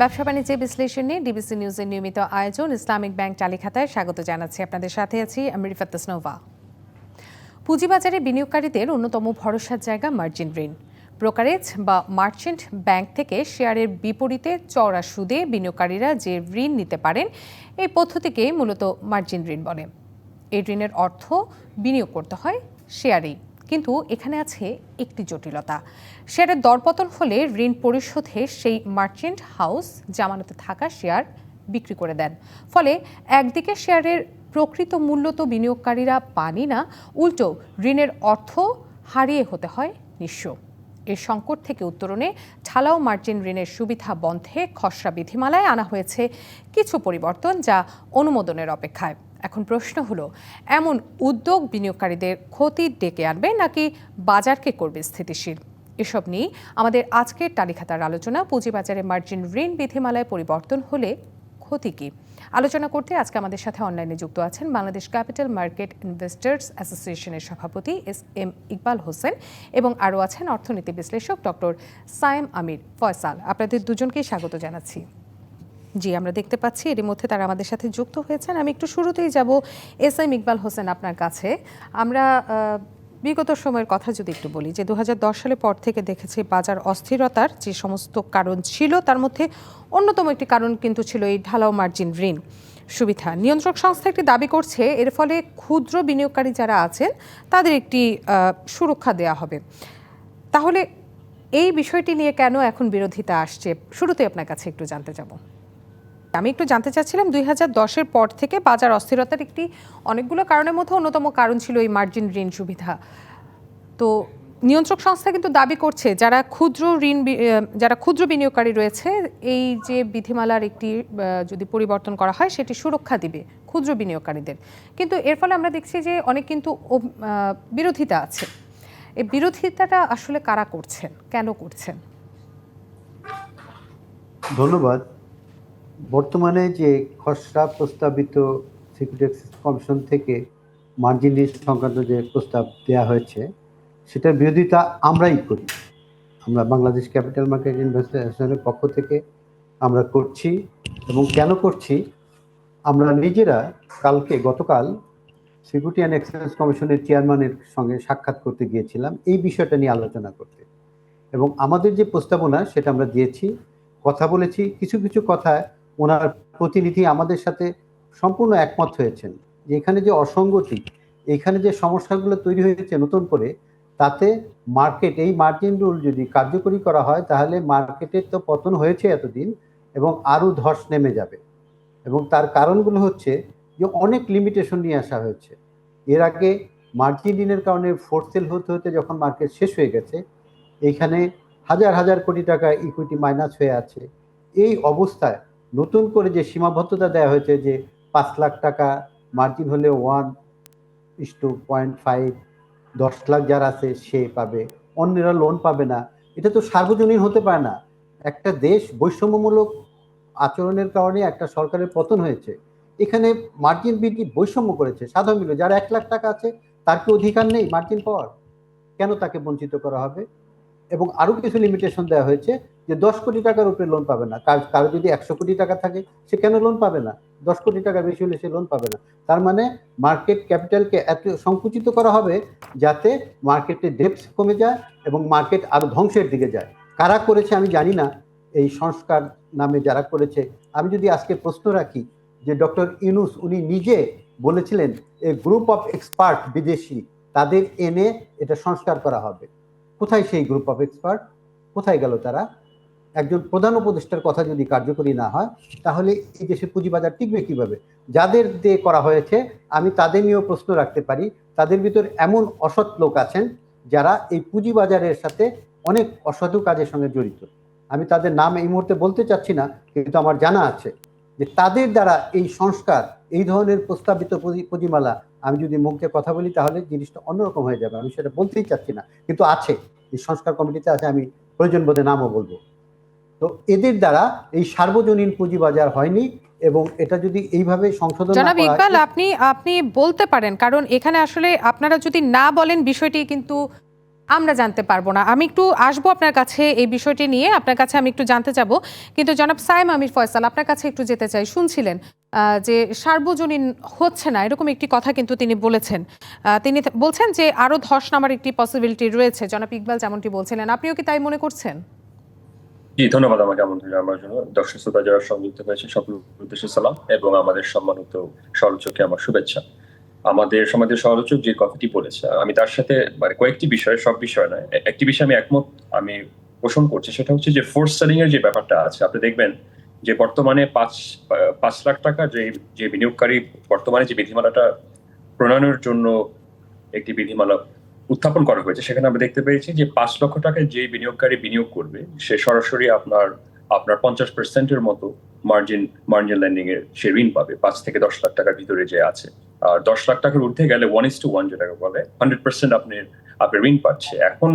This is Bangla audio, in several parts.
ব্যবসা বাণিজ্য বিশ্লেষণ নিয়ে ডিবিসি নিউজের নিয়মিত আয়োজন ইসলামিক ব্যাংক চালিখাতায় স্বাগত জানাচ্ছি। আপনাদের সাথে আছি আমি রিফাত তাসনোভা। পুঁজিবাজারে বিনিয়োগকারীদের অন্যতম ভরসার জায়গা মার্জিন ঋণ। ব্রোকারেজ বা মার্চেন্ট ব্যাংক থেকে শেয়ারের বিপরীতে চওড়া সুদে বিনিয়োগকারীরা যে ঋণ নিতে পারেন, এই পদ্ধতিকে মূলত মার্জিন ঋণ বলে। এই ঋণের অর্থ বিনিয়োগ করতে হয় শেয়ারেই। কিন্তু এখানে আছে একটি জটিলতা। শেয়ারের দরপতন হলে ঋণ পরিশোধে সেই মার্চেন্ট হাউস জামানতে থাকা শেয়ার বিক্রি করে দেন। ফলে একদিকে শেয়ারের প্রকৃত মূল্য তো বিনিয়োগকারীরা পানি না, উল্টো ঋণের অর্থ হারিয়ে হতে হয় নিঃস্ব। এর সংকট থেকে উত্তরণে ঢালাও মার্জিন ঋণের সুবিধা বন্ধে খসড়া বিধিমালায় আনা হয়েছে কিছু পরিবর্তন যা অনুমোদনের অপেক্ষায়। এখন প্রশ্ন হলো, এমন উদ্যোগ বিনিয়োগকারীদের ক্ষতি ডেকে আনবে নাকি বাজারকে করবে স্থিতিশীল? এসব নিয়ে আমাদের আজকের তালিকাতার আলোচনা পুঁজিবাজারে মার্জিন ঋণ বিধিমালায় পরিবর্তন হলে ক্ষতি কী? আলোচনা করতে আজকে আমাদের সাথে অনলাইনে যুক্ত আছেন বাংলাদেশ ক্যাপিটাল মার্কেট ইনভেস্টার্স অ্যাসোসিয়েশনের সভাপতি এস এম ইকবাল হোসেন এবং আরও আছেন অর্থনীতি বিশ্লেষক ডক্টর সায়েম আমির ফয়সাল। আপনাদের দুজনকেই স্বাগত জানাচ্ছি। জি, আমরা দেখতে পাচ্ছি এর মধ্যে তারা আমাদের সাথে যুক্ত হয়েছেন। আমি একটু শুরুতেই যাব এস এম ইকবাল হোসেন আপনার কাছে। আমরা বিগত সময়ের কথা যদি একটু বলি, যে দু সালের পর থেকে দেখেছি বাজার অস্থিরতার যে সমস্ত কারণ ছিল, তার মধ্যে অন্যতম একটি কারণ কিন্তু ছিল এই ঢালাও মার্জিন ঋণ সুবিধা। নিয়ন্ত্রক সংস্থা একটি দাবি করছে, এর ফলে ক্ষুদ্র বিনিয়োগকারী যারা আছেন, তাদের একটি সুরক্ষা দেওয়া হবে। তাহলে এই বিষয়টি নিয়ে কেন এখন বিরোধিতা আসছে? শুরুতে আপনার কাছে একটু জানতে যাব। আমি একটু জানতে চাচ্ছিলাম, দুই হাজার দশের পর থেকে বাজার অস্থিরতার একটি অনেকগুলো কারণের মধ্যে অন্যতম কারণ ছিল এই মার্জিন ঋণ সুবিধা। তো নিয়ন্ত্রক সংস্থা কিন্তু দাবি করছে, যারা ক্ষুদ্র ঋণ যারা ক্ষুদ্র বিনিয়োগকারী রয়েছে, এই যে বিধিমালার একটি যদি পরিবর্তন করা হয়, সেটি সুরক্ষা দিবে ক্ষুদ্র বিনিয়োগকারীদের। কিন্তু এর ফলে আমরা দেখছি যে অনেক কিন্তু বিরোধিতা আছে। এই বিরোধিতাটা আসলে কারা করছেন? কেন করছেন? ধন্যবাদ। বর্তমানে যে খসড়া প্রস্তাবিত সিকিউরিটি কমিশন থেকে মার্জিন ঋণ সংক্রান্ত যে প্রস্তাব দেওয়া হয়েছে, সেটার বিরোধিতা আমরাই করি। আমরা বাংলাদেশ ক্যাপিটাল মার্কেট ইনভেস্টার পক্ষ থেকে আমরা করছি এবং কেন করছি? আমরা নিজেরা কালকে, গতকাল সিকিউরিটি অ্যান্ড এক্সচেঞ্জ কমিশনের চেয়ারম্যানের সঙ্গে সাক্ষাৎ করতে গিয়েছিলাম, এই বিষয়টা নিয়ে আলোচনা করতে। এবং আমাদের যে প্রস্তাবনা, সেটা আমরা দিয়েছি, কথা বলেছি, কিছু কিছু কথায় ওনার প্রতিনিধি আমাদের সাথে সম্পূর্ণ একমত হয়েছেন যে এখানে যে অসঙ্গতি, এখানে যে সমস্যাগুলো তৈরি হয়েছে নতুন করে, তাতে মার্কেট এই মার্জিন রুল যদি কার্যকরী করা হয়, তাহলে মার্কেটের তো পতন হয়েছে এতদিন এবং আরও ধস নেমে যাবে। এবং তার কারণগুলো হচ্ছে যে অনেক লিমিটেশন নিয়ে আসা হয়েছে। এর আগে মার্জিন ঋণের কারণে ফোর্থ সেল হতে হতে যখন মার্কেট শেষ হয়ে গেছে এইখানে হাজার হাজার কোটি টাকা ইকুইটি মাইনাস হয়ে আছে। এই অবস্থায় নতুন করে যে সীমাবদ্ধতা দেওয়া হয়েছে যে পাঁচ লাখ টাকা মার্জিন হলে one is two point five দশ লাখ যার আছে সে পাবে, অন্যরা লোন পাবে না। এটা তো সার্বজনীন হতে পারে না। একটা দেশ বৈষম্যমূলক আচরণের কারণে একটা সরকারের পতন হয়েছে। এখানে মার্জিন বৃদ্ধি বৈষম্য করেছে সাধারণ যার এক লাখ টাকা আছে, তার কি অধিকার নেই মার্জিন পাওয়ার? কেন তাকে বঞ্চিত করা হবে? এবং আরও কিছু লিমিটেশন দেওয়া হয়েছে যে দশ কোটি টাকার উপরে লোন পাবে না। কার যদি একশো কোটি টাকা থাকে, সে কেন লোন পাবে না? দশ কোটি টাকা বেশি হলে সে লোন পাবে না। তার মানে মার্কেট ক্যাপিটালকে এত সংকুচিত করা হবে যাতে মার্কেটের ডেপস কমে যায় এবং মার্কেট আরও ধ্বংসের দিকে যায়। কারা করেছে আমি জানি না। এই সংস্কার নামে যারা করেছে, আমি যদি আজকে প্রশ্ন রাখি যে ডক্টর ইউনুস উনি নিজে বলেছিলেন, এ গ্রুপ অফ এক্সপার্ট বিদেশি, তাদের এনে এটা সংস্কার করা হবে। কোথায় সেই গ্রুপ অফ এক্সপার্ট কোথায় গেল তারা? একজন প্রধান উপদেষ্টার কথা যদি কার্যকরী না হয়, তাহলে এই দেশের পুঁজিবাজার টিকবে কীভাবে? যাদের দিয়ে করা হয়েছে, আমি তাদের নিয়েও প্রশ্ন রাখতে পারি। তাদের ভিতর এমন অসৎ লোক আছেন যারা এই পুঁজিবাজারের সাথে অনেক অসাধু কাজের সঙ্গে জড়িত। আমি তাদের নাম এই মুহূর্তে বলতে চাচ্ছি না, কিন্তু আমার জানা আছে যে তাদের দ্বারা এই সংস্কার, এই ধরনের প্রস্তাবিত পুঁজি- পুঁজিমালা আমি যদি মুখ দিয়ে কথা বলি তাহলে জিনিসটা অন্যরকম হয়ে যাবে। আমি সেটা বলতেই চাচ্ছি না। কিন্তু আছে। এই সংস্কার কমিটিতে আছে আমি প্রয়োজন বোধে নামও বলব। তো এদের দ্বারা এই সার্বজনীন পুঁজিবাজার হয়নি এবং এটা যদি এইভাবে সংশোধন না জনাব ইকবাল আপনি আপনি বলতে পারেন। কারণ এখানে আসলে আপনারা যদি না বলেন বিষয়টি কিন্তু আমরা জানতে পারব না। আমি একটু আসব আপনার কাছে এই বিষয়টি নিয়ে। আপনার কাছে আমি একটু জানতে যাব। কিন্তু জনাব সাইম আমির ফয়সাল, আপনার কাছে একটু যেতে চাই। শুনছিলেন যে সার্বজনীন হচ্ছে না, এরকম একটি কথা কিন্তু তিনি বলেছেন। তিনি বলছেন যে আরও ধস নামার একটি পসিবিলিটি রয়েছে। জনাব ইকবাল যেমনটি বলছিলেন, আপনিও কি তাই মনে করছেন? জি, ধন্যবাদ আমাকে আমন্ত্রণ জানানোর জন্য। দর্শক শ্রোতা যারা সংযুক্ত হয়েছে সকল সালাম এবং আমাদের সম্মানিত সমালোচককে আমার শুভেচ্ছা। আমাদের সমাজের সমালোচক যে কথাটি বলেছে, আমি তার সাথে মানে কয়েকটি বিষয়, সব বিষয় নয় একটি বিষয় আমি একমত, আমি পোষণ করছি, সেটা হচ্ছে যে ফোর্স সেলিং এর যে ব্যাপারটা আছে, আপনি দেখবেন যে বর্তমানে পাঁচ পাঁচ লাখ টাকা যে যে বিনিয়োগকারী বর্তমানে যে বিধিমালাটা প্রণয়নের জন্য একটি বিধিমালা উত্থাপন করা হয়েছে, সেখানে আমরা দেখতে পেয়েছি যে পাঁচ লক্ষ টাকায় যে বিনিয়োগকারী বিনিয়োগ করবে, সে সরাসরি আপনার আপনার পঞ্চাশ পার্সেন্টের মতো মার্জিন মার্জিন ল্যান্ডিং এর সে ঋণ পাবে, পাঁচ থেকে দশ লাখ টাকার ভিতরে যে আছে। আর দশ লাখ টাকার ঊর্ধ্বে গেলে ওয়ান ইস টু ওয়ান যেটাকে বলে হান্ড্রেড পার্সেন্ট আপনি আপনি ঋণ পাচ্ছে। এখন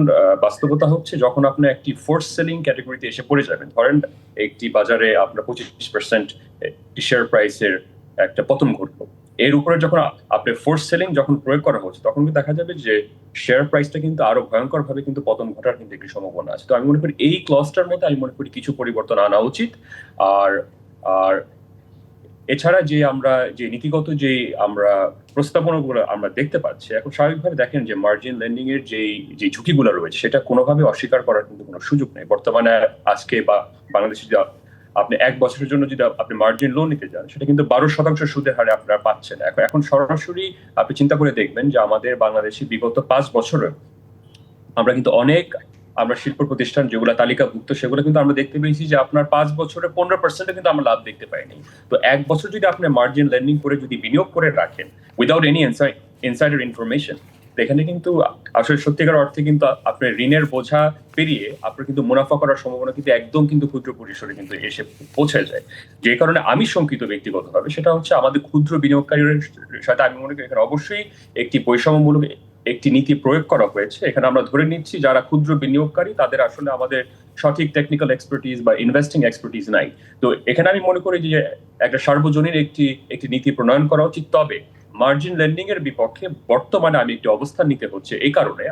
বাস্তবতা হচ্ছে যখন আপনি একটি ফোর্স সেলিং ক্যাটাগরিতে এসে পড়ে যাবেন, ধরেন একটি বাজারে আপনার পঁচিশ পার্সেন্ট শেয়ার প্রাইসের একটা পতন ঘটলো। এর উপরে যখন আপনি ফোর্স সেলিং যখন প্রয়োগ করা হচ্ছে, তখন কিন্তু দেখা যাবে যে শেয়ার প্রাইসটা কিন্তু আরও ভয়ঙ্কর ভাবে কিন্তু পতন ঘটার কিন্তু একটি সম্ভাবনা আছে। তো আমি মনে করি এই ক্লসটার মধ্যে আমি মনে করি কিছু পরিবর্তন আনা উচিত। আর আর এছাড়া যে আমরা, যে নীতিগত যে আমরা প্রস্তাবনাগুলো আমরা দেখতে পাচ্ছি, এখন স্বাভাবিকভাবে দেখেন যে মার্জিন লেন্ডিং এর যে যে ঝুঁকিগুলো রয়েছে, সেটা কোনোভাবে অস্বীকার করার কিন্তু কোনো সুযোগ নেই। বর্তমানে, আজকে বা বাংলাদেশে আপনি এক বছরের জন্য যদি আপনি মার্জিন লোন নিতে যান, সেটা কিন্তু বারো শতাংশ সুদের হারে আপনারা পাচ্ছেন। এখন এখন সরাসরি আপনি চিন্তা করে দেখবেন যে আমাদের বাংলাদেশে বিগত পাঁচ বছরে আমরা কিন্তু অনেক আমরা শিল্প প্রতিষ্ঠান যেগুলো তালিকাভুক্ত, সেগুলো কিন্তু আমরা দেখতে পেয়েছি যে আপনার পাঁচ বছরে পনেরো পার্সেন্টে কিন্তু আমরা লাভ দেখতে পাইনি। তো এক বছর যদি আপনি মার্জিন লেন্ডিং করে যদি বিনিয়োগ করে রাখেন without any inside insider information এখানে কিন্তু আসলে সত্যিকার অর্থে কিন্তু আপনার ঋণের বোঝা পেরিয়ে আপনার কিন্তু মুনাফা করার সম্ভাবনা কিন্তু একদম কিন্তু ক্ষুদ্র পরিসরে কিন্তু এসে পৌঁছে যায়। যে কারণে আমি শঙ্কিত ব্যক্তিগতভাবে, সেটা হচ্ছে আমাদের ক্ষুদ্র বিনিয়োগকারীদের সাথে আমি মনে করি এখানে অবশ্যই একটি বৈষম্যমূলক একটি নীতি প্রয়োগ করা হয়েছে। এখানে আমরা ধরে নিচ্ছি যারা ক্ষুদ্র বিনিয়োগকারী, তাদের আসলে আমাদের সঠিক টেকনিক্যাল এক্সপার্টিস বা ইনভেস্টিং এক্সপার্টিস নাই। তো এখানে আমি মনে করি যে একটা সার্বজনীন একটি একটি নীতি প্রণয়ন করা উচিত। তবে মার্জিন লেন্ডিং এর বিপক্ষে বর্তমানে আমি একটি অবস্থান নিতে হচ্ছে। এই কারণে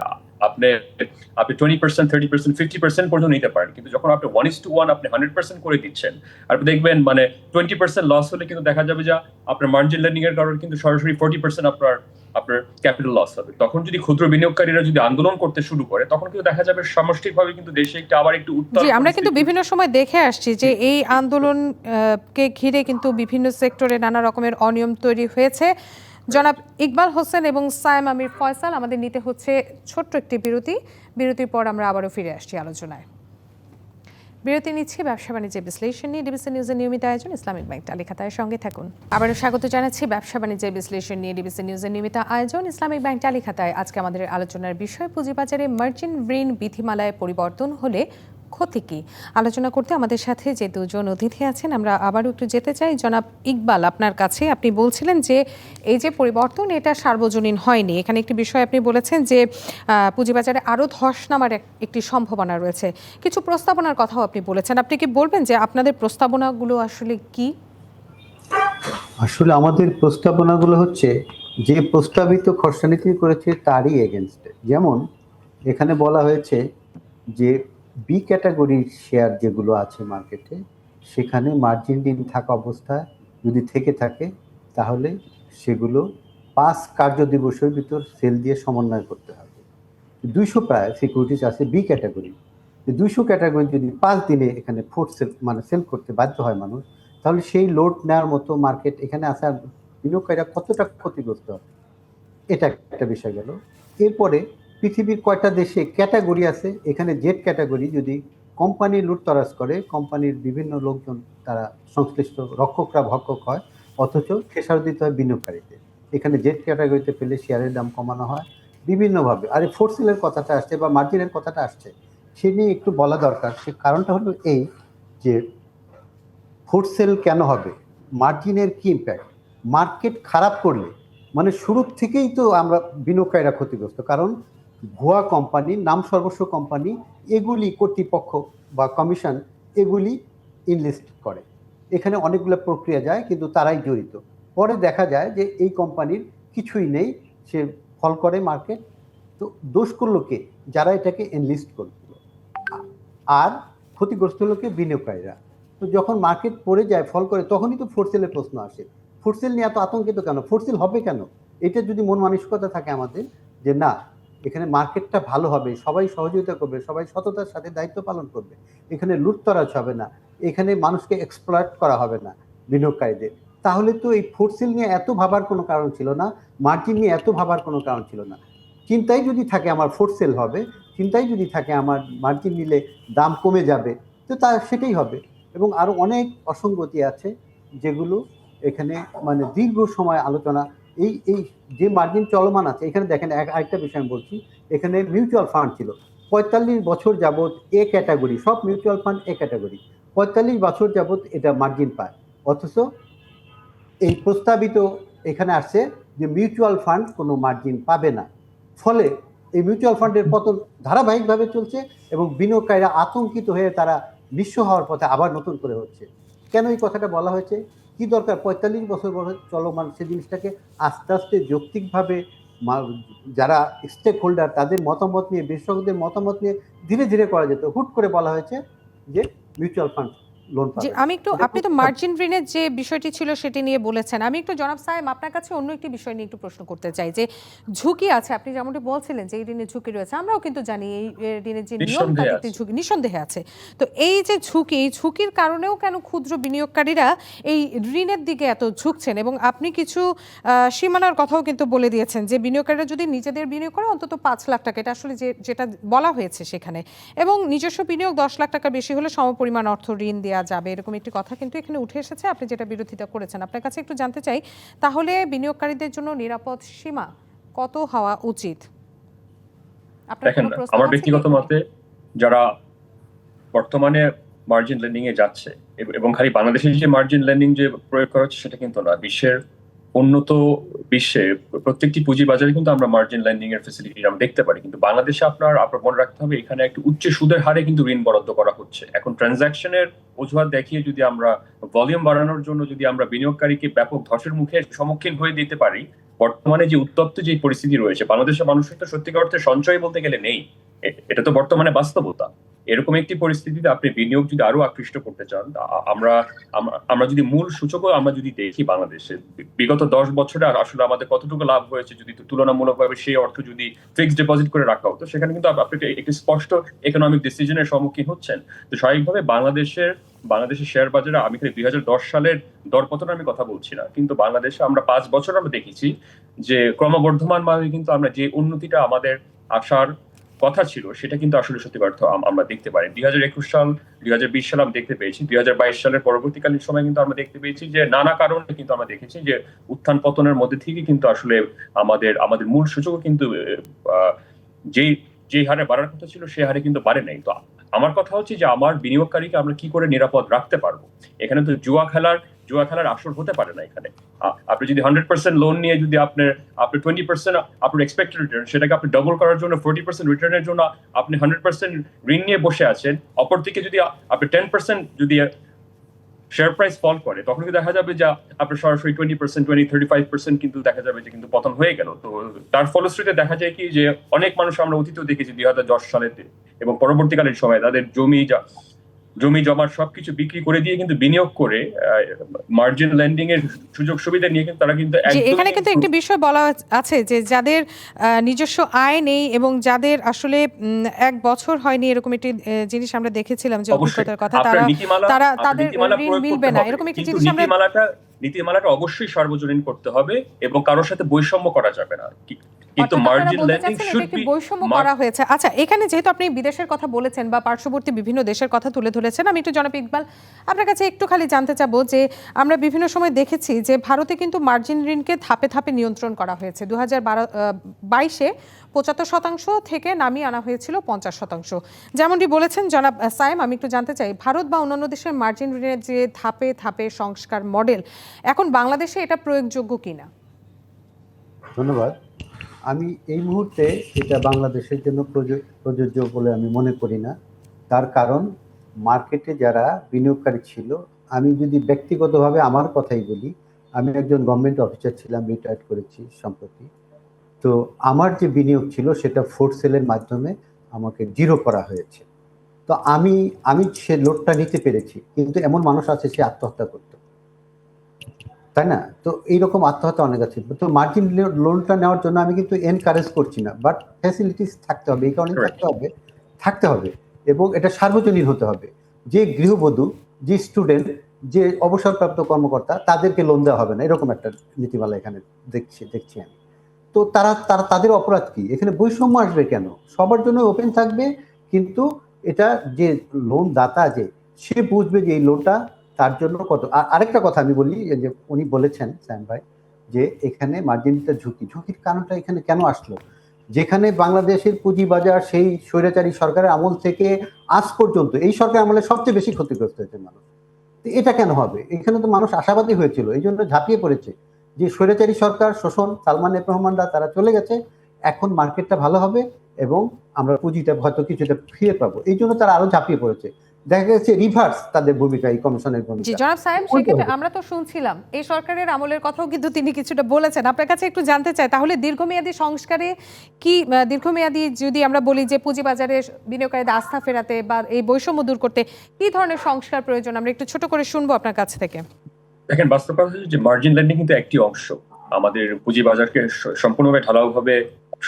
আপনি আপনি twenty percent thirty percent fifty percent পর্যন্ত নিতে পারেন। কিন্তু যখন আপনি ওয়ান ইস টু ওয়ান আপনি হান্ড্রেড পার্সেন্ট করে দিচ্ছেন আর আপনি দেখবেন মানে টোয়েন্টি পার্সেন্ট লস হলে কিন্তু দেখা যাবে যে আপনার মার্জিন লেন্ডিং এর কারণে কিন্তু সরাসরি ফোর্টি পার্সেন্ট আপনার আপনার ক্যাপিটাল লস হবে। তখন যদি ক্ষুদ্র বিনিয়োগকারীরা যদি আন্দোলন করতে শুরু করে তখন কিন্তু দেখা যাবে সামষ্টিকভাবে কিন্তু দেশে একটা আবার একটু উত্তর আমরা কিন্তু বিভিন্ন সময় দেখে আসছি যে এই আন্দোলন কে ঘিরে কিন্তু বিভিন্ন সেক্টরে নানা রকমের অনিয়ম তৈরি হয়েছে। জনাব ইকবাল হোসেন এবং সায়েম আমির ফয়সাল, আমাদের নিতে হচ্ছে ছোট্ট একটি বিরতি। বিরতির পর আমরা আবারও ফিরে আসছি আলোচনায়। বিরতি নিচ্ছি ব্যবসা বাণিজ্যের বিশ্লেষণ নিয়ে। ডিবিসি নিউজের নিয়মিত আয়োজন ইসলামিক ব্যাংক তালিকাতার সঙ্গে থাকুন। আবারও স্বাগত জানাচ্ছি ব্যবসা বাণিজ্যের বিশ্লেষণ নিয়ে। ডিবিসি নিউজের নিয়মিত আয়োজন ইসলামিক ব্যাংক তালিকাতায়। আজকে আমাদের আলোচনার বিষয় পুঁজিবাজারে মার্জিন ঋণ বিধিমালায় পরিবর্তন হলে ক্ষতি কি? আলোচনা করতে আমাদের সাথে যে দুজন অতিথি আছেন, আমরা আবারও একটু যেতে চাই। জনাব ইকবাল, আপনার কাছে আপনি বলছিলেন যে এই যে পরিবর্তন, এটা সার্বজনীন হয়নি। এখানে একটি বিষয় আপনি বলেছেন যে পুঁজিবাজারে আরও ধস নামার এক- একটি সম্ভাবনা রয়েছে। কিছু প্রস্তাবনার কথাও আপনি বলেছেন। আপনি কি বলবেন যে আপনাদের প্রস্তাবনাগুলো আসলে কি? আসলে আমাদের প্রস্তাবনাগুলো হচ্ছে, যে প্রস্তাবিত খরচানীতি করেছে তারই এগেনস্টে যেমন এখানে বলা হয়েছে যে বি ক্যাটাগরির শেয়ার যেগুলো আছে মার্কেটে সেখানে মার্জিন ঋণ থাকা অবস্থায়, যদি থেকে থাকে, তাহলে সেগুলো পাঁচ কার্য দিবসের ভিতর সেল দিয়ে সমন্বয় করতে হবে। দুইশো প্রায় সিকিউরিটিস আছে বি ক্যাটাগরি দুইশো ক্যাটাগরি যদি পাঁচ দিনে এখানে ফোর্থ সেল মানে সেল করতে বাধ্য হয় মানুষ, তাহলে সেই লোড নেওয়ার মতো মার্কেট এখানে আসার বিনিয়োগকারীরা কতটা ক্ষতিগ্রস্ত হবে? এটা একটা বিষয় গেল। এরপরে পৃথিবীর কয়টা দেশে ক্যাটাগরি আছে? এখানে জেড ক্যাটাগরি যদি কোম্পানি লুটতরাজ করে, কোম্পানির বিভিন্ন লোকজন তারা সংশ্লিষ্ট রক্ষকরা, ভক্ষক হয়, অথচ খেসার দিতে হয় বিনিয়োগকারীতে এখানে জেড ক্যাটাগরিতে পেলে শেয়ারের দাম কমানো হয় বিভিন্নভাবে। আর এই ফোর কথাটা আসছে বা মার্জিনের কথাটা আসছে, সে নিয়ে একটু বলা দরকার। সে কারণটা হলো এই যে ফুড সেল কেন হবে? মার্জিনের কি ইম্প্যাক্ট মার্কেট খারাপ করলে মানে শুরুর থেকেই তো আমরা বিনিয়োগকারীরা ক্ষতিগ্রস্ত। কারণ ভুয়া কোম্পানি নাম সর্বস্ব কোম্পানি এগুলি কর্তৃপক্ষ বা কমিশন এগুলি ইনলিস্ট করে। এখানে অনেকগুলো প্রক্রিয়া যায়, কিন্তু তারাই জড়িত। পরে দেখা যায় যে এই কোম্পানির কিছুই নেই, সে ফল করে মার্কেট তো দোষ করল কে? যারা এটাকে এনলিস্ট করল। আর ক্ষতিগ্রস্ত হলো কে? বিনিয়োগকারীরা। তো যখন মার্কেট পড়ে যায়, ফল করে, তখনই তো ফোরসেলের প্রশ্ন আসে। ফোরসেল নিয়ে এত আতঙ্কিত কেন? ফোরসেল হবে কেন? এটা যদি মন মানসিকতা থাকে আমাদের, যে না এখানে মার্কেটটা ভালো হবে, সবাই সহযোগিতা করবে, সবাই সততার সাথে দায়িত্ব পালন করবে। এখানে লুটতরাজ হবে না, এখানে মানুষকে এক্সপ্লয়েট করা হবে না বিনিয়োগকারীদের। তাহলে তো এই ফোরসেল নিয়ে এত ভাবার কোনো কারণ ছিল না মার্জিন নিয়ে এত ভাবার কোনো কারণ ছিল না। চিন্তাই যদি থাকে আমার ফোরসেল হবে, চিন্তাই যদি থাকে আমার মার্জিন নিলে দাম কমে যাবে, তো তা সেটাই হবে। এবং আরও অনেক অসঙ্গতি আছে যেগুলো এখানে মানে দীর্ঘ সময় আলোচনা এই এই যে মার্জিন চলমান আছে, এখানে দেখেন আরেকটা বিষয় আমি বলছি, এখানে মিউচুয়াল ফান্ড ছিল। পঁয়তাল্লিশ বছর যাবৎ এ ক্যাটাগরি সব মিউচুয়াল ফান্ড এ ক্যাটাগরি পঁয়তাল্লিশ বছর যাবৎ এটা মার্জিন পায়। অথচ এই প্রস্তাবিত এখানে আসছে যে মিউচুয়াল ফান্ড কোনো মার্জিন পাবে না। ফলে এই মিউচুয়াল ফান্ডের পতন ধারাবাহিকভাবে চলছে এবং বিনিয়োগকারীরা আতঙ্কিত হয়ে তারা বিশ্ব হওয়ার পথে আবার নতুন করে হচ্ছে। কেন এই কথাটা বলা হয়েছে? কি দরকার? পঁয়তাল্লিশ বছর বয়সে চলমান সে জিনিসটাকে আস্তে আস্তে যৌক্তিকভাবে যারা স্টেক হোল্ডার তাদের মতামত নিয়ে, বিশেষজ্ঞদের মতামত নিয়ে ধীরে ধীরে করা যেত। হুট করে বলা হয়েছে যে মিউচুয়াল ফান্ড লোন যে আমি একটু আপনি তো মার্জিন ঋণের যে বিষয়টি ছিল সেটি নিয়ে বলেছেন। আমি একটু জনাব সাহেব আপনার কাছে অন্য একটি বিষয় নিয়ে একটু প্রশ্ন করতে চাই যে ঝুঁকি আছে আপনি যেমনটি বলছিলেন যে এই ঋণের ঝুঁকি রয়েছে আমরাও কিন্তু জানি এই ঋণের যে নিয়ম নিঃসন্দেহে তাতে ঝুঁকি নিঃসন্দেহে আছে। তো এই যে ঝুঁকি এই ঝুঁকির কারণেও কেন ক্ষুদ্র বিনিয়োগকারীরা এই ঋণের দিকে এত ঝুঁকছেন? এবং আপনি কিছু আহ, সীমানার কথাও কিন্তু বলে দিয়েছেন যে বিনিয়োগকারীরা যদি নিজেদের বিনিয়োগ করে অন্তত পাঁচ লাখ টাকা এটা আসলে যে যেটা বলা হয়েছে সেখানে। এবং নিজস্ব বিনিয়োগ দশ লাখ টাকা বেশি হলে সমপরিমাণ অর্থ ঋণ দেওয়া যাবে এরকম একটি কথা কিন্তু এখানে উঠে এসেছে। আপনি যেটা বিরোধিতা করেছেন আপনার কাছে একটু জানতে চাই তাহলে বিনিয়োগকারীদের জন্য নিরাপদ সীমা কত হওয়া উচিত? দেখেন আমার ব্যক্তিগত মতে যারা বর্তমানে মার্জিন লেন্ডিং এ যাচ্ছে এবং খালি বাংলাদেশের যে মার্জিন লেন্ডিং যে প্রয়োগ করা হচ্ছে সেটা কিন্তু না। বিশ্বের উন্নত বিশ্বে প্রত্যেকটি পুঁজি বাজারে কিন্তু আমরা মার্জিন লেন্ডিং এর ফেসিলিটি আমরা দেখতে পারি। কিন্তু বাংলাদেশে আপনার আপনার মনে রাখতে হবে, এখানে একটু উচ্চ সুদের হারে কিন্তু ঋণ বরাদ্দ করা হচ্ছে। এখন ট্রানজাকশনের অজুহাত দেখিয়ে যদি আমরা ভলিউম বাড়ানোর জন্য যদি আমরা বিনিয়োগকারীকে ব্যাপক ধসের মুখে সম্মুখীন হয়ে দিতে পারি, বর্তমানে যে উত্তপ্ত যে পরিস্থিতি রয়েছে, বাংলাদেশের মানুষের তো সত্যিকার অর্থে সঞ্চয় বলতে গেলে নেই। এটা তো বর্তমানে বাস্তবতা। এরকম একটি পরিস্থিতিতে আপনি বিনিয়োগ যদি আরও আকৃষ্ট করতে চান আমরা আমরা যদি মূল সূচকও আমরা যদি দেখি বাংলাদেশে, বিগত দশ বছরে আর আসলে আমাদের কতটুকু লাভ হয়েছে যদি তুলনামূলকভাবে সেই অর্থ যদি ফিক্সড ডিপোজিট করে রাখা হতো, সেখানে কিন্তু আপনি একটি স্পষ্ট ইকোনমিক ডিসিশনের সম্মুখীন হচ্ছেন। তো স্বাভাবিকভাবে বাংলাদেশের বাংলাদেশের শেয়ার বাজারে আমি খালি দুই সালের দরপতন আমি কথা বলছি না, কিন্তু বাংলাদেশে আমরা পাঁচ বছর আমরা দেখেছি যে ক্রমবর্ধমান ভাবে কিন্তু আমরা যে উন্নতিটা আমাদের আসার কথা ছিল, সেটা কিন্তু আসলে সত্যি অর্থ আমরা দেখতে পারি। দুই হাজার একুশ সাল দুই হাজার বিশ সাল আমরা দেখতে পেয়েছি। দুই হাজার বাইশ সালের পরবর্তীকালীন সময় কিন্তু আমরা দেখতে পেয়েছি যে নানা কারণে কিন্তু আমরা দেখেছি যে উত্থান পতনের মধ্যে থেকে কিন্তু আসলে আমাদের আমাদের মূল সূচকও কিন্তু যেই যে হারে বাড়ার কথা ছিল, সে হারে কিন্তু বাড়ে নাই। তো আমার কথা হচ্ছে যে, আমার বিনিয়োগকারীকে আমরা কি করে নিরাপদ রাখতে পারব? এখানে তো জুয়া খেলার জুয়া খেলার আসর হতে পারে না এখানে। আপনি যদি হান্ড্রেড পার্সেন্ট লোন নিয়ে যদি আপনার, আপনি টোয়েন্টি পার্সেন্ট আপনার এক্সপেক্টেড রিটার্ন সেটাকে আপনি ডবল করার জন্য ফোর্টি পার্সেন্ট রিটার্নের জন্য আপনি হান্ড্রেড পার্সেন্ট ঋণ নিয়ে বসে আছেন, অপরদিকে যদি আপনি টেন পার্সেন্ট যদি শেয়ার প্রাইস ফল করে। তখন কি দেখা যাবে যে, আপনার সরাসরি twenty percent twenty thirty five percent কিন্তু দেখা যাবে যে, কিন্তু পতন হয়ে গেল। তো তার ফলশ্রুতিতে দেখা যায় কি যে, অনেক মানুষ আমরা অতীতেও দেখেছি দুই হাজার দশ সালেতে এবং পরবর্তীকালীন সময় তাদের জমি যা জমি জমার সবকিছু বিক্রি করে দিয়ে কিন্তু বিনিয়োগ করে মার্জিন লেন্ডিং এর সুযোগ সুবিধা নিয়ে কিন্তু তারা কিন্তু এখানে কিন্তু একটি বিষয় বলা আছে যে যাদের নিজস্ব আয় নেই এবং যাদের আসলে এক বছর হয়নি এরকম একটি জিনিস আমরা দেখেছিলাম যে অভিজ্ঞতার কথা তারা তারা তাদের ঋণ মিলবে না। এরকম একটি জিনিস আমরা নীতিমালাটা নীতিমালাটা অবশ্যই সর্বজনীন করতে হবে এবং কারোর সাথে বৈষম্য করা যাবে না। কি- কিন্তু মার্জিন লেন্ডিং শুড বি বৈষম্য করা হয়েছে। আচ্ছা এখানে যেহেতু আপনি বিদেশের কথা বলেছেন বা পার্শ্ববর্তী বিভিন্ন দেশের কথা তুলে ধরেছেন আমি একটু জনাব ইকবাল আপনার কাছে একটু খালি জানতে চাবো যে আমরা বিভিন্ন সময় দেখেছি যে ভারতে কিন্তু মার্জিন ঋণকে ধাপে ধাপে নিয়ন্ত্রণ করা হয়েছে। দু হাজার বাইশে পঁচাত্তর শতাংশ থেকে নামিয়ে আনা হয়েছিল পঞ্চাশ শতাংশ। যেমনটি বলেছেন জনাব সায়েম আমি একটু জানতে চাই ভারত বা অন্যান্য দেশের মার্জিন ঋণের যে ধাপে ধাপে সংস্কার মডেল এখন বাংলাদেশে এটা প্রয়োগযোগ্য কিনা? ধন্যবাদ। আমি এই মুহূর্তে এটা বাংলাদেশের জন্য প্রযোজ্য বলে আমি মনে করি না। তার কারণ, মার্কেটে যারা বিনিয়োগকারী ছিল, আমি যদি ব্যক্তিগতভাবে আমার কথাই বলি, আমি একজন গভর্নমেন্ট অফিসার ছিলাম রিটায়ার্ড করেছি সম্প্রতি। তো আমার যে বিনিয়োগ ছিল, সেটা ফোর্থ সেলের মাধ্যমে আমাকে জিরো করা হয়েছে। তো আমি আমি সে লোডটা নিতে পেরেছি, কিন্তু এমন মানুষ আছে, সে আত্মহত্যা করতো। তাই না? তো এইরকম আত্মহত্যা অনেক আছে। তো মার্জিন লোনটা নেওয়ার জন্য আমি কিন্তু এনকারেজ করছি না। বাট ফ্যাসিলিটিস থাকতে হবে এই কারণে থাকতে হবে থাকতে হবে এবং এটা সার্বজনীন হতে হবে। যে গৃহবধূ যে স্টুডেন্ট যে অবসরপ্রাপ্ত কর্মকর্তা তাদেরকে লোন দেওয়া হবে না। এরকম একটা নীতিমালা এখানে দেখছি দেখছি আমি। তো তারা তারা তাদের অপরাধ কি? এখানে বৈষম্য আসবে কেন? সবার জন্য ওপেন থাকবে কিন্তু এটা যে লোন দাতা যে সে বুঝবে যে এই লোনটা তার জন্য কত আরেকটা কথা আমি বলি যে উনি বলেছেন, স্যাম ভাই, যে এখানে মার্জিনটা ঝুঁকি। ঝুঁকির কারণটা এখানে কেন আসলো? যেখানে বাংলাদেশের পুঁজিবাজার সেই স্বৈরাচারী সরকারের আমল থেকে আজ পর্যন্ত এই সরকার আমলে সবচেয়ে বেশি ক্ষতিগ্রস্ত হয়েছে মানুষ। তো এটা কেন হবে? এখানে তো মানুষ আশাবাদী হয়েছিল, এই জন্য ঝাঁপিয়ে পড়েছে যে স্বৈরাচারী সরকার, শোষণ, সালমান রহমানরা তারা চলে গেছে, এখন মার্কেটটা ভালো হবে এবং আমরা পুঁজিটা হয়তো কিছুটা ফিরে পাবো। এই জন্য তারা আরও ঝাঁপিয়ে পড়েছে। দেখা গেছে রিভার্স তাদের ভূমিকা এই কমিশনের জি ভূমিকা জনাব সাহেব সেক্ষেত্রে আমরা তো শুনছিলাম এই সরকারের আমলের কথাও কিন্তু তিনি কিছুটা বলেছেন। আপনার কাছে একটু জানতে চাই তাহলে দীর্ঘমেয়াদী সংস্কারে কি দীর্ঘমেয়াদী যদি আমরা বলি যে পুঁজিবাজারে বিনিয়োগকারীদের আস্থা ফেরাতে বা এই বৈষম্য দূর করতে কি ধরনের সংস্কার প্রয়োজন? আমরা একটু ছোট করে শুনব আপনার কাছ থেকে। দেখেন বাস্তব কথা হচ্ছে যে মার্জিন লেন্ডিং কিন্তু একটি অংশ। আমাদের পুঁজিবাজারকে সম্পূর্ণভাবে ঢালাওভাবে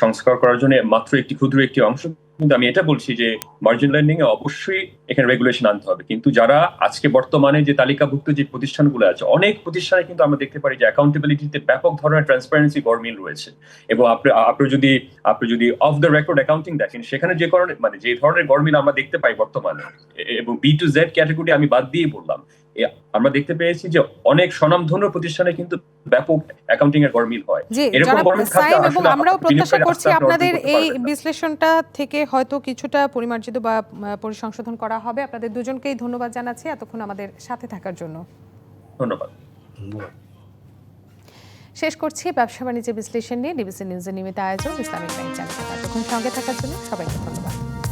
সংস্কার করার জন্য মাত্র একটি ক্ষুদ্র একটি অংশ। কিন্তু আমি এটা বলছি যে মার্জিন লেন্ডিং এ অবশ্যই এখানে রেগুলেশন আনতে হবে। কিন্তু যারা আজকে বর্তমানে যে তালিকাভুক্ত যে প্রতিষ্ঠানগুলো আছে অনেক প্রতিষ্ঠানে কিন্তু আমরা দেখতে পারি যে অ্যাকাউন্টেবিলিটিতে ব্যাপক ধরনের ট্রান্সপারেন্সি গরমিল রয়েছে। এবং আপনি যদি আপনি যদি অফ দ্য রেকর্ড অ্যাকাউন্টিং দেখেন সেখানে যে কারণে মানে যে ধরনের গরমিল আমরা দেখতে পাই বর্তমানে এবং বি টু জেড ক্যাটাগরি আমি বাদ দিয়ে বললাম আমরা দেখতে পেয়েছি যে অনেক স্বনামধন্য প্রতিষ্ঠানে কিন্তু ব্যাপক অ্যাকাউন্টিং এর গরমিল হয় এরকম গরমিল এবং আমরাও প্রত্যাশা করছি আপনাদের এই বিশ্লেষণটা থেকে হয়তো কিছুটা পরিমার্জিত বা পরিসংশোধন করা হবে। আপনাদের দুজনকেই ধন্যবাদ জানাচ্ছি এতক্ষণ আমাদের সাথে থাকার জন্য। ধন্যবাদ। শেষ করছি ব্যবসা বাণিজ্য বিশ্লেষণ নিয়ে ডিবিসি নিউজের নিয়মিত আয়োজন ইসলামিক ব্যাংক চ্যানেল। এতক্ষণ সঙ্গে থাকার জন্য সবাইকে ধন্যবাদ।